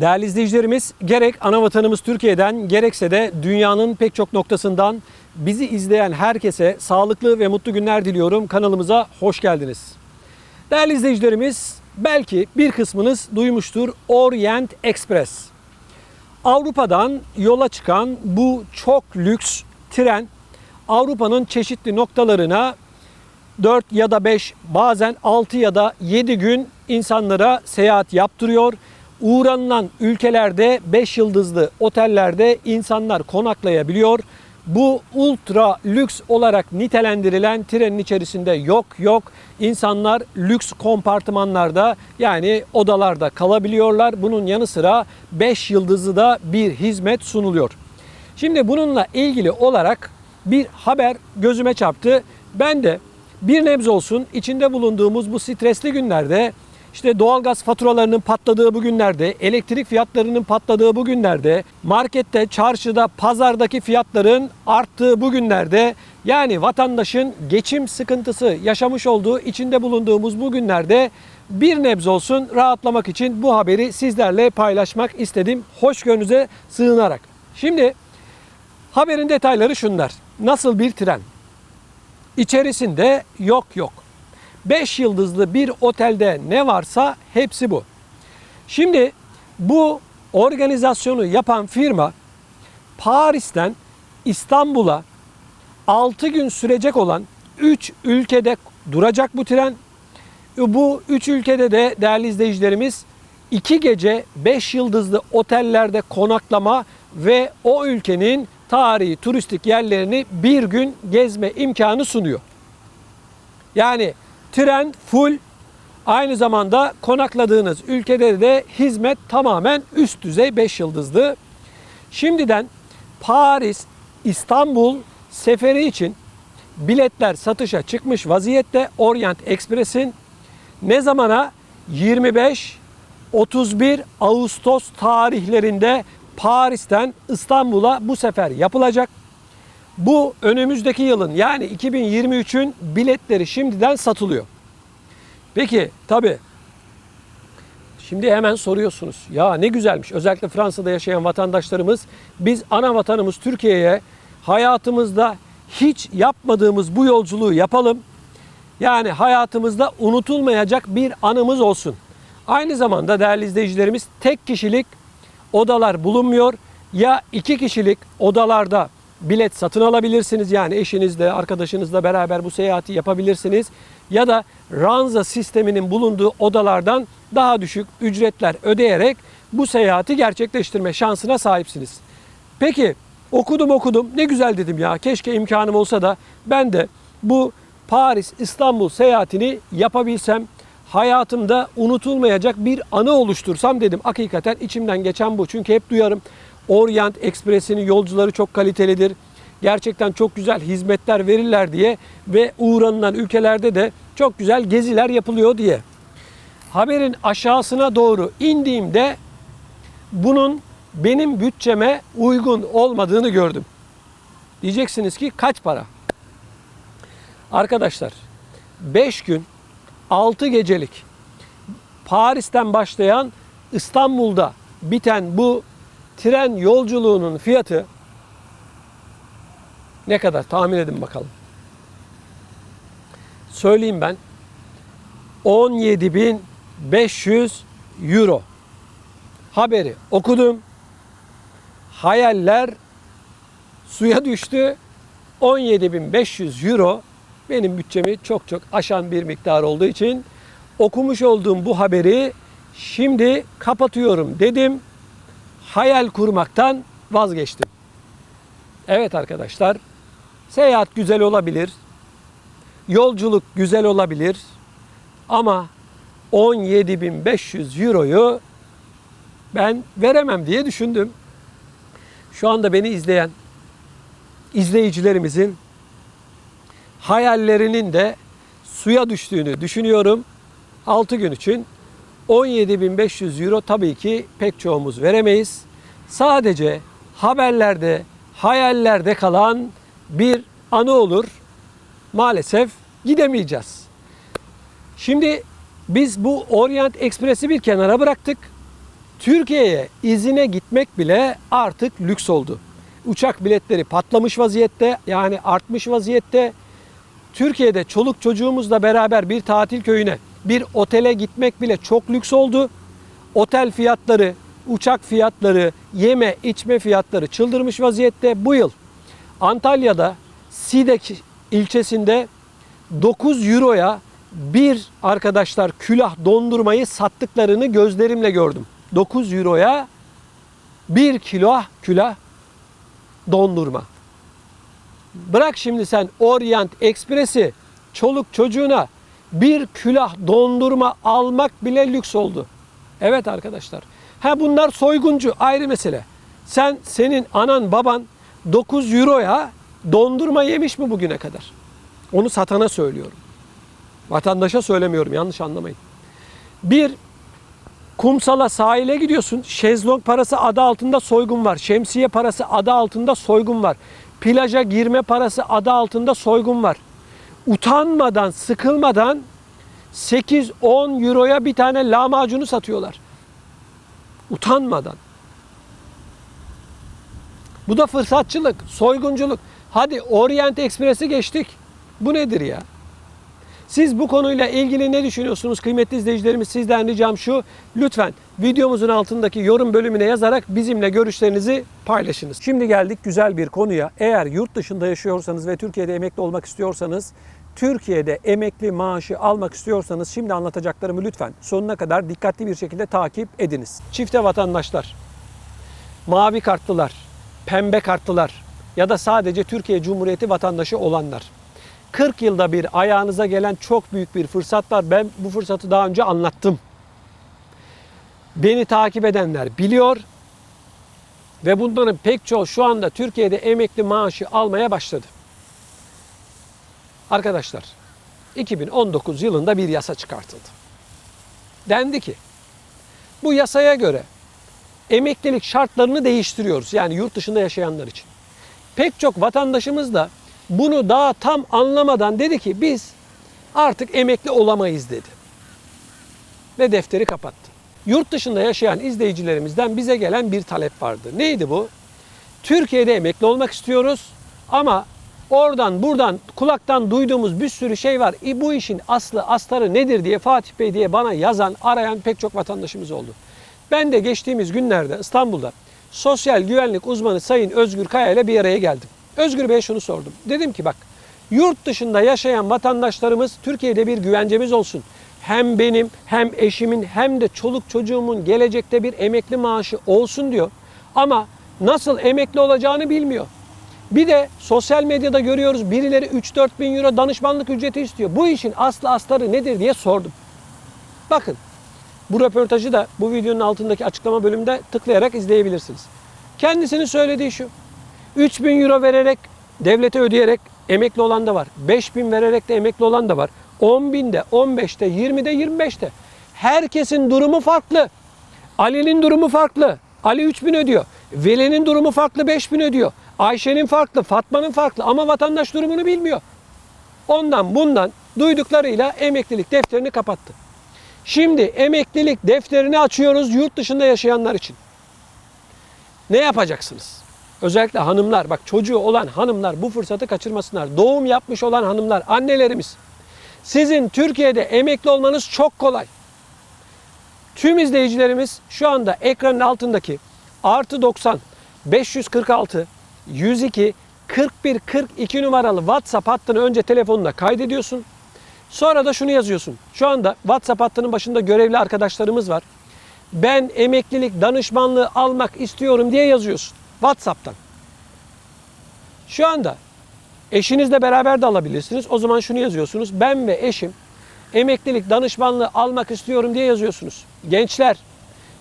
Değerli izleyicilerimiz, gerek ana vatanımız Türkiye'den gerekse de dünyanın pek çok noktasından bizi izleyen herkese sağlıklı ve mutlu günler diliyorum. Kanalımıza hoş geldiniz. Değerli izleyicilerimiz, belki bir kısmınız duymuştur Orient Express. Avrupa'dan yola çıkan bu çok lüks tren Avrupa'nın çeşitli noktalarına 4 ya da 5 bazen 6 ya da 7 gün insanlara seyahat yaptırıyor. Uğranılan ülkelerde 5 yıldızlı otellerde insanlar konaklayabiliyor. Bu ultra lüks olarak nitelendirilen trenin içerisinde yok yok insanlar lüks kompartımanlarda yani odalarda kalabiliyorlar. Bunun yanı sıra 5 yıldızlı da bir hizmet sunuluyor. Şimdi bununla ilgili olarak bir haber gözüme çarptı. Ben de bir nebze olsun içinde bulunduğumuz bu stresli günlerde işte doğalgaz faturalarının patladığı bu günlerde, elektrik fiyatlarının patladığı bu günlerde, markette, çarşıda, pazardaki fiyatların arttığı bu günlerde yani vatandaşın geçim sıkıntısı yaşamış olduğu içinde bulunduğumuz bu günlerde bir nebze olsun rahatlamak için bu haberi sizlerle paylaşmak istedim. Hoşgörünüze sığınarak. Şimdi haberin detayları şunlar. Nasıl bir tren? İçerisinde yok yok. 5 yıldızlı bir otelde ne varsa hepsi bu. Şimdi bu organizasyonu yapan firma Paris'ten İstanbul'a 6 gün sürecek olan 3 ülkede duracak bu tren. Bu 3 ülkede de değerli izleyicilerimiz 2 gece 5 yıldızlı otellerde konaklama ve o ülkenin tarihi turistik yerlerini bir gün gezme imkanı sunuyor. Yani tren full aynı zamanda konakladığınız ülkede de hizmet tamamen üst düzey 5 yıldızlı. Şimdiden Paris, İstanbul seferi için biletler satışa çıkmış vaziyette Orient Express'in ne zamana 25 31 Ağustos tarihlerinde Paris'ten İstanbul'a bu sefer yapılacak. Bu önümüzdeki yılın yani 2023'ün biletleri şimdiden satılıyor. Peki tabi şimdi hemen soruyorsunuz. Ya ne güzelmiş özellikle Fransa'da yaşayan vatandaşlarımız biz ana vatanımız Türkiye'ye hayatımızda hiç yapmadığımız bu yolculuğu yapalım. Yani hayatımızda unutulmayacak bir anımız olsun. Aynı zamanda değerli izleyicilerimiz tek kişilik odalar bulunmuyor. Ya iki kişilik odalarda bilet satın alabilirsiniz. Yani eşinizle, arkadaşınızla beraber bu seyahati yapabilirsiniz. Ya da ranza sisteminin bulunduğu odalardan daha düşük ücretler ödeyerek bu seyahati gerçekleştirme şansına sahipsiniz. Peki okudum okudum ne güzel dedim ya keşke imkanım olsa da ben de bu Paris İstanbul seyahatini yapabilsem hayatımda unutulmayacak bir anı oluştursam dedim. Hakikaten içimden geçen bu. Çünkü hep duyarım Orient Express'inin yolcuları çok kalitelidir. Gerçekten çok güzel hizmetler verirler diye ve uğranılan ülkelerde de çok güzel geziler yapılıyor diye. Haberin aşağısına doğru indiğimde bunun benim bütçeme uygun olmadığını gördüm. Diyeceksiniz ki kaç para? Arkadaşlar 5 gün 6 gecelik Paris'ten başlayan İstanbul'da biten bu tren yolculuğunun fiyatı ne kadar tahmin edin bakalım. Söyleyeyim ben. 17.500 euro. Haberi okudum. Hayaller suya düştü. 17.500 euro benim bütçemi çok çok aşan bir miktar olduğu için okumuş olduğum bu haberi şimdi kapatıyorum dedim. Hayal kurmaktan vazgeçtim. Evet arkadaşlar, seyahat güzel olabilir. Yolculuk güzel olabilir. Ama 17.500 euroyu ben veremem diye düşündüm. Şu anda beni izleyen izleyicilerimizin hayallerinin de suya düştüğünü düşünüyorum. 6 gün için 17.500 euro tabii ki pek çoğumuz veremeyiz. Sadece haberlerde, hayallerde kalan bir anı olur. Maalesef Gidemeyeceğiz. Şimdi biz bu Orient Express'i bir kenara bıraktık. Türkiye'ye izine gitmek bile artık lüks oldu. Uçak biletleri patlamış vaziyette yani artmış vaziyette. Türkiye'de çoluk çocuğumuzla beraber bir tatil köyüne, bir otele gitmek bile çok lüks oldu. Otel fiyatları, uçak fiyatları, yeme içme fiyatları çıldırmış vaziyette. Bu yıl Antalya'da Sidek ilçesinde 9 euroya bir arkadaşlar külah dondurmayı sattıklarını gözlerimle gördüm. 9 euroya bir kilo külah dondurma. Bırak şimdi sen Orient Express'i çoluk çocuğuna bir külah dondurma almak bile lüks oldu. Evet arkadaşlar. Ha bunlar soyguncu ayrı mesele. Sen senin anan baban 9 euroya dondurma yemiş mi bugüne kadar? Onu satana söylüyorum. Vatandaşa söylemiyorum yanlış anlamayın. Bir kumsala sahile gidiyorsun. Şezlong parası adı altında soygun var. Şemsiye parası adı altında soygun var. Plaja girme parası adı altında soygun var. Utanmadan, sıkılmadan 8-10 euroya bir tane lahmacunu satıyorlar. Utanmadan. Bu da fırsatçılık, soygunculuk. Hadi Orient Express'i geçtik. Bu nedir ya? Siz bu konuyla ilgili ne düşünüyorsunuz kıymetli izleyicilerimiz? Sizden ricam şu. Lütfen videomuzun altındaki yorum bölümüne yazarak bizimle görüşlerinizi paylaşınız. Şimdi geldik güzel bir konuya. Eğer yurt dışında yaşıyorsanız ve Türkiye'de emekli olmak istiyorsanız Türkiye'de emekli maaşı almak istiyorsanız şimdi anlatacaklarımı lütfen sonuna kadar dikkatli bir şekilde takip ediniz. Çifte vatandaşlar, mavi kartlılar, pembe kartlılar ya da sadece Türkiye Cumhuriyeti vatandaşı olanlar. 40 yılda bir ayağınıza gelen çok büyük bir fırsat var. Ben bu fırsatı daha önce anlattım. Beni takip edenler biliyor ve bunların pek çoğu şu anda Türkiye'de emekli maaşı almaya başladı. Arkadaşlar 2019 yılında bir yasa çıkartıldı. Dendi ki bu yasaya göre emeklilik şartlarını değiştiriyoruz. Yani yurt dışında yaşayanlar için. Pek çok vatandaşımız da bunu daha tam anlamadan dedi ki biz artık emekli olamayız dedi. Ve defteri kapattı. Yurt dışında yaşayan izleyicilerimizden bize gelen bir talep vardı. Neydi bu? Türkiye'de emekli olmak istiyoruz ama oradan buradan kulaktan duyduğumuz bir sürü şey var. E bu işin aslı astarı nedir diye Fatih Bey diye bana yazan, arayan pek çok vatandaşımız oldu. Ben de geçtiğimiz günlerde İstanbul'da sosyal güvenlik uzmanı Sayın Özgür Kaya ile bir araya geldim. Özgür Bey'e şunu sordum. Dedim ki bak yurt dışında yaşayan vatandaşlarımız Türkiye'de bir güvencemiz olsun. Hem benim hem eşimin hem de çoluk çocuğumun gelecekte bir emekli maaşı olsun diyor. Ama nasıl emekli olacağını bilmiyor. Bir de sosyal medyada görüyoruz birileri 3-4 bin euro danışmanlık ücreti istiyor. Bu işin aslı astarı nedir diye sordum. Bakın bu röportajı da bu videonun altındaki açıklama bölümünde tıklayarak izleyebilirsiniz. Kendisinin söylediği şu. 3000 euro vererek devlete ödeyerek emekli olan da var. 5000 vererek de emekli olan da var. 10 binde, 15'te, 20'de, 25'te. Herkesin durumu farklı. Ali'nin durumu farklı. Ali 3000 ödüyor. Veli'nin durumu farklı 5000 ödüyor. Ayşe'nin farklı, Fatma'nın farklı ama vatandaş durumunu bilmiyor. Ondan bundan duyduklarıyla emeklilik defterini kapattı. Şimdi emeklilik defterini açıyoruz yurt dışında yaşayanlar için. Ne yapacaksınız? Özellikle hanımlar, bak çocuğu olan hanımlar bu fırsatı kaçırmasınlar. Doğum yapmış olan hanımlar, annelerimiz. Sizin Türkiye'de emekli olmanız çok kolay. Tüm izleyicilerimiz şu anda ekranın altındaki artı 90 546 102 41 42 numaralı WhatsApp hattını önce telefonuna kaydediyorsun. Sonra da şunu yazıyorsun. Şu anda WhatsApp hattının başında görevli arkadaşlarımız var. Ben emeklilik danışmanlığı almak istiyorum diye yazıyorsun. WhatsApp'tan. Şu anda eşinizle beraber de alabilirsiniz. O zaman şunu yazıyorsunuz. Ben ve eşim emeklilik danışmanlığı almak istiyorum diye yazıyorsunuz. Gençler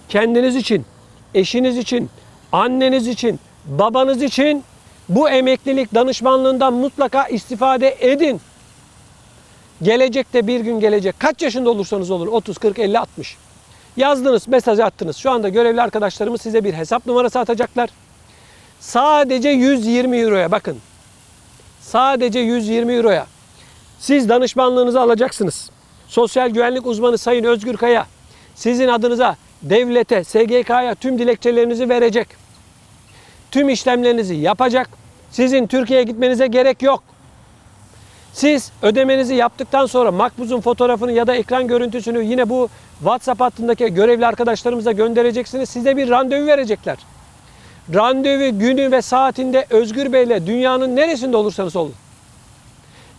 kendiniz için, eşiniz için, anneniz için, babanız için bu emeklilik danışmanlığından mutlaka istifade edin. Gelecekte bir gün gelecek. Kaç yaşında olursanız olun 30, 40, 50, 60. Yazdınız, mesaj attınız. Şu anda görevli arkadaşlarımız size bir hesap numarası atacaklar. Sadece 120 euroya bakın. Sadece 120 euroya Siz danışmanlığınızı alacaksınız. Sosyal güvenlik uzmanı Sayın Özgür Kaya sizin adınıza devlete, SGK'ya tüm dilekçelerinizi verecek. Tüm işlemlerinizi yapacak. Sizin Türkiye'ye gitmenize gerek yok. Siz ödemenizi yaptıktan sonra makbuzun fotoğrafını ya da ekran görüntüsünü yine bu WhatsApp hattındaki görevli arkadaşlarımıza göndereceksiniz. Size bir randevu verecekler. Randevu günü ve saatinde Özgür Bey'le dünyanın neresinde olursanız olun.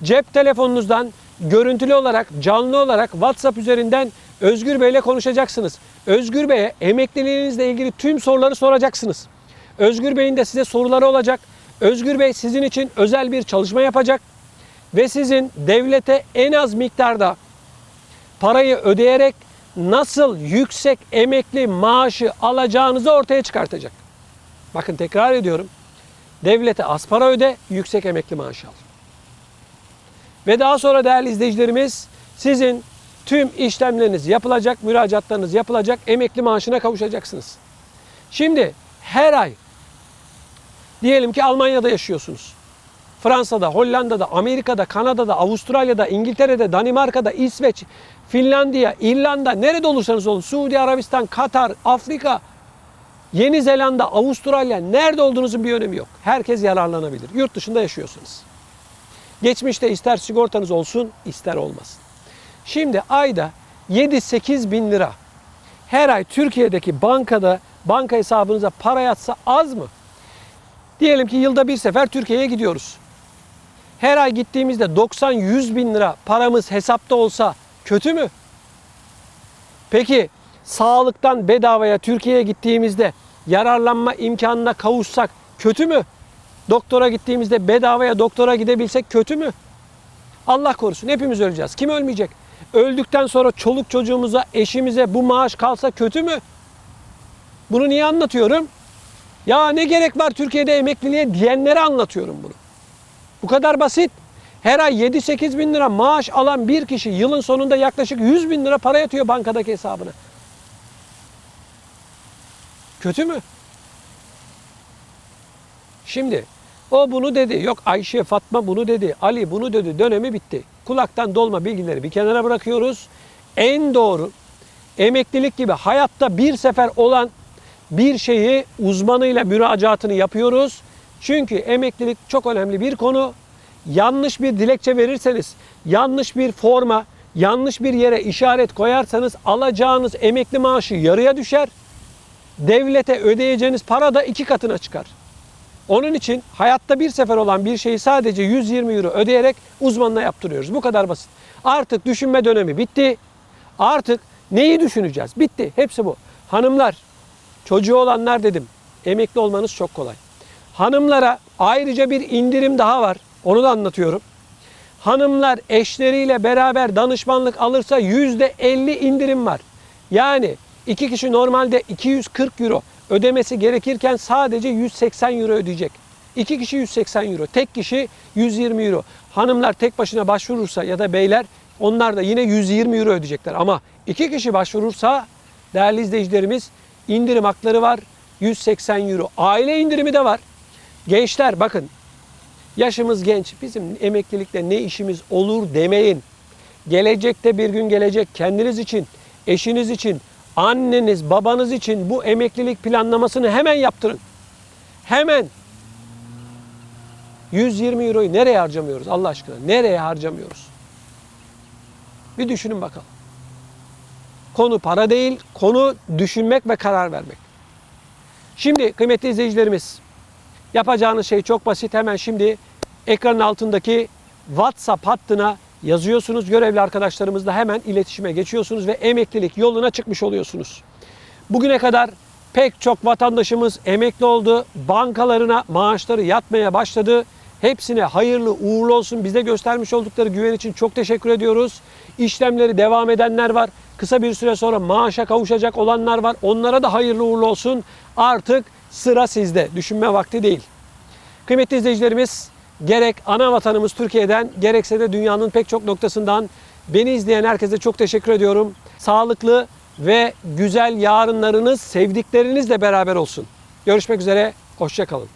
Cep telefonunuzdan görüntülü olarak, canlı olarak WhatsApp üzerinden Özgür Bey'le konuşacaksınız. Özgür Bey'e emekliliğinizle ilgili tüm soruları soracaksınız. Özgür Bey'in de size soruları olacak. Özgür Bey sizin için özel bir çalışma yapacak ve sizin devlete en az miktarda parayı ödeyerek nasıl yüksek emekli maaşı alacağınızı ortaya çıkartacak. Bakın tekrar ediyorum. Devlete az para öde, yüksek emekli maaşı al. Ve daha sonra değerli izleyicilerimiz sizin tüm işlemleriniz yapılacak, müracaatlarınız yapılacak, emekli maaşına kavuşacaksınız. Şimdi her ay diyelim ki Almanya'da yaşıyorsunuz. Fransa'da, Hollanda'da, Amerika'da, Kanada'da, Avustralya'da, İngiltere'de, Danimarka'da, İsveç, Finlandiya, İrlanda, nerede olursanız olun, Suudi Arabistan, Katar, Afrika, Yeni Zelanda, Avustralya, nerede olduğunuzun bir önemi yok. Herkes yararlanabilir. Yurt dışında yaşıyorsunuz. Geçmişte ister sigortanız olsun, ister olmasın. Şimdi ayda 7-8 bin lira her ay Türkiye'deki bankada banka hesabınıza para yatsa az mı? Diyelim ki yılda bir sefer Türkiye'ye gidiyoruz. Her ay gittiğimizde 90-100 bin lira paramız hesapta olsa kötü mü? Peki sağlıktan bedavaya Türkiye'ye gittiğimizde yararlanma imkanına kavuşsak kötü mü? Doktora gittiğimizde bedavaya doktora gidebilsek kötü mü? Allah korusun hepimiz öleceğiz. Kim ölmeyecek? Öldükten sonra çoluk çocuğumuza, eşimize bu maaş kalsa kötü mü? Bunu niye anlatıyorum? Ya ne gerek var Türkiye'de emekliliğe diyenlere anlatıyorum bunu. Bu kadar basit. Her ay 7-8 bin lira maaş alan bir kişi yılın sonunda yaklaşık 100 bin lira para yatıyor bankadaki hesabına. Kötü mü? Şimdi o bunu dedi. Yok Ayşe, Fatma bunu dedi. Ali bunu dedi. Dönemi bitti. Kulaktan dolma bilgileri bir kenara bırakıyoruz. En doğru emeklilik gibi hayatta bir sefer olan bir şeyi uzmanıyla müracaatını yapıyoruz. Çünkü emeklilik çok önemli bir konu. Yanlış bir dilekçe verirseniz, yanlış bir forma, yanlış bir yere işaret koyarsanız alacağınız emekli maaşı yarıya düşer. Devlete ödeyeceğiniz para da iki katına çıkar. Onun için hayatta bir sefer olan bir şeyi sadece 120 euro ödeyerek uzmanına yaptırıyoruz. Bu kadar basit. Artık düşünme dönemi bitti. Artık neyi düşüneceğiz? Bitti. Hepsi bu. Hanımlar, çocuğu olanlar dedim. Emekli olmanız çok kolay. Hanımlara ayrıca bir indirim daha var. Onu da anlatıyorum. Hanımlar eşleriyle beraber danışmanlık alırsa %50 indirim var. Yani iki kişi normalde 240 euro ödemesi gerekirken sadece 180 euro ödeyecek. İki kişi 180 euro, tek kişi 120 euro. Hanımlar tek başına başvurursa ya da beyler onlar da yine 120 euro ödeyecekler. Ama iki kişi başvurursa değerli izleyicilerimiz indirim hakları var 180 euro. Aile indirimi de var. Gençler bakın yaşımız genç bizim emeklilikle ne işimiz olur demeyin. Gelecekte bir gün gelecek kendiniz için, eşiniz için, anneniz, babanız için bu emeklilik planlamasını hemen yaptırın. Hemen. 120 euroyu nereye harcamıyoruz Allah aşkına? Nereye harcamıyoruz? Bir düşünün bakalım. Konu para değil, konu düşünmek ve karar vermek. Şimdi kıymetli izleyicilerimiz, yapacağınız şey çok basit. Hemen şimdi ekranın altındaki WhatsApp hattına yazıyorsunuz. Görevli arkadaşlarımızla hemen iletişime geçiyorsunuz ve emeklilik yoluna çıkmış oluyorsunuz. Bugüne kadar pek çok vatandaşımız emekli oldu. Bankalarına maaşları yatmaya başladı. Hepsine hayırlı uğurlu olsun. Bize göstermiş oldukları güven için çok teşekkür ediyoruz. İşlemleri devam edenler var. Kısa bir süre sonra maaşa kavuşacak olanlar var. Onlara da hayırlı uğurlu olsun. Artık sıra sizde. Düşünme vakti değil. Kıymetli izleyicilerimiz gerek ana vatanımız Türkiye'den gerekse de dünyanın pek çok noktasından beni izleyen herkese çok teşekkür ediyorum. Sağlıklı ve güzel yarınlarınız sevdiklerinizle beraber olsun. Görüşmek üzere, hoşçakalın.